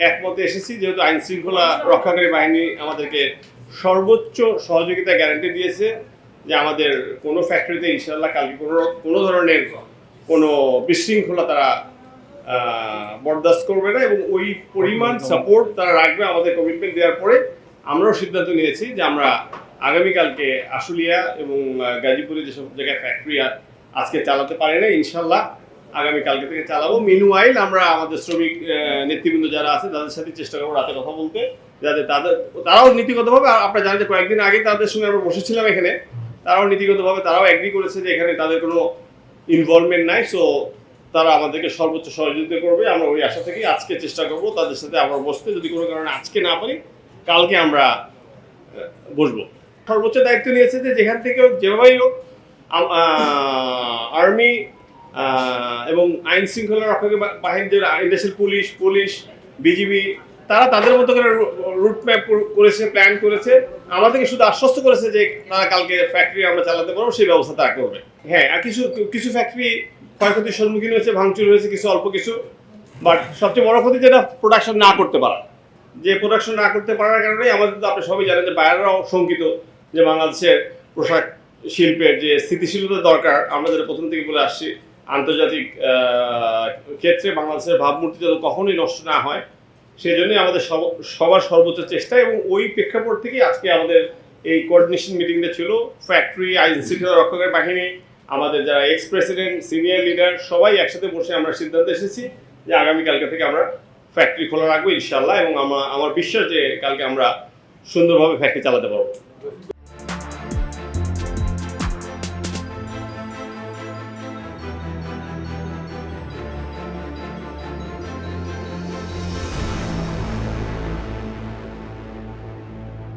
একমতে এসেছি, যেহেতু আইন শৃঙ্খলা রক্ষাকারী বাহিনী আমাদেরকে সর্বোচ্চ সহযোগিতা গ্যারান্টি দিয়েছে যে আমাদের কোনো ফ্যাক্টরিতে ইনশাল্লাহ কালকে কোনো কোনো ধরনের কোনো বিশৃঙ্খলা তারা বরদাস্ত করবে না এবং ওই পরিমাণ সাপোর্ট তারা রাখবে আমাদের কমিটমেন্ট দেওয়ার পরে আমরাও সিদ্ধান্ত নিয়েছি যে আমরা আগামীকালকে আশুলিয়া এবং গাজীপুরে যেসব জায়গায় ফ্যাক্টরি আজকে চালাতে পারি না ইনশাল্লাহ আগামী কালকে থেকে চালাবো। মিনুয়াইল আমরা আমাদের শ্রমিক নেতৃবৃন্দ যারা আছে, তাদের সাথে চেষ্টা করব রাতে কথা বলতে, যাতে তাদের, তারাও নীতিগতভাবে আপনারা জানেন যে কয়েকদিন আগে তাদের সঙ্গে আমরা বসেছিলাম এখানে, তারাও নীতিগতভাবে, তারাও এগ্রি করেছে যে এখানে তাদের কোনো ইনভলভমেন্ট নাই সো তারা আমাদেরকে সর্বোচ্চ সহযোগিতা করবে। আমরা ওই আশা থেকেই আজকে চেষ্টা করব তাদের সাথে আবার বসতে। যদি কোনো কারণে আজকে না পারি, কালকে আমরা বসবো। সর্বোচ্চ দায়িত্ব নিয়েছে যে যেখান থেকে যেভাবেই হোক আর্মি এবং আইন শৃঙ্খলা রক্ষাকারী বা- বাহিনীর যে দেশের পুলিশ পুলিশ, বিজিবি, তারা তাদের মতো করে রুট ম্যাপ করেছে প্ল্যান করেছে। আমাদেরকে শুধু আশ্বস্ত করেছে যে তারা কালকে ফ্যাক্টরি আমরা চালাতে পারব, সেই ব্যবস্থা তারা করবে। হ্যাঁ আর কিছু কিছু ফ্যাক্টরি ক্ষয়ক্ষতির সম্মুখীন হয়েছে, ভাঙচুর হয়েছে, কিছু, অল্প কিছু। বাট সবচেয়ে বড় ক্ষতি যেটা প্রোডাকশন না করতে পারা। যে প্রোডাকশন না করতে পারার কারণেই আমাদের তো আপনি সবাই জানেন যে, বাইরেরাও শঙ্কিত যে, বাংলাদেশের পোশাক শিল্পের যে স্থিতিশীলতা দরকার, আমরা যেটা প্রথম থেকে বলে আসছি আন্তর্জাতিক ক্ষেত্রে বাংলাদেশের ভাবমূর্তি যাতে কখনোই নষ্ট না হয়, সেই জন্যই আমাদের সব- সবার সর্বোচ্চ চেষ্টা এবং ওই প্রেক্ষাপট থেকেই আজকে আমাদের এই কোঅর্ডিনেশন মিটিংটা ছিল। ফ্যাক্টরি আইন রক্ষকের বাহিনী, আমাদের যারা এক্স প্রেসিডেন্ট সিনিয়র লিডার সবাই একসাথে বসে আমরা সিদ্ধান্ত এসেছি যে আগামীকালকে থেকে আমরা ফ্যাক্টরি খোলা রাখব ইনশাল্লাহ এবং আমার আমার বিশ্বাস যে কালকে আমরা সুন্দরভাবে ফ্যাক্টরি চালাতে পারব।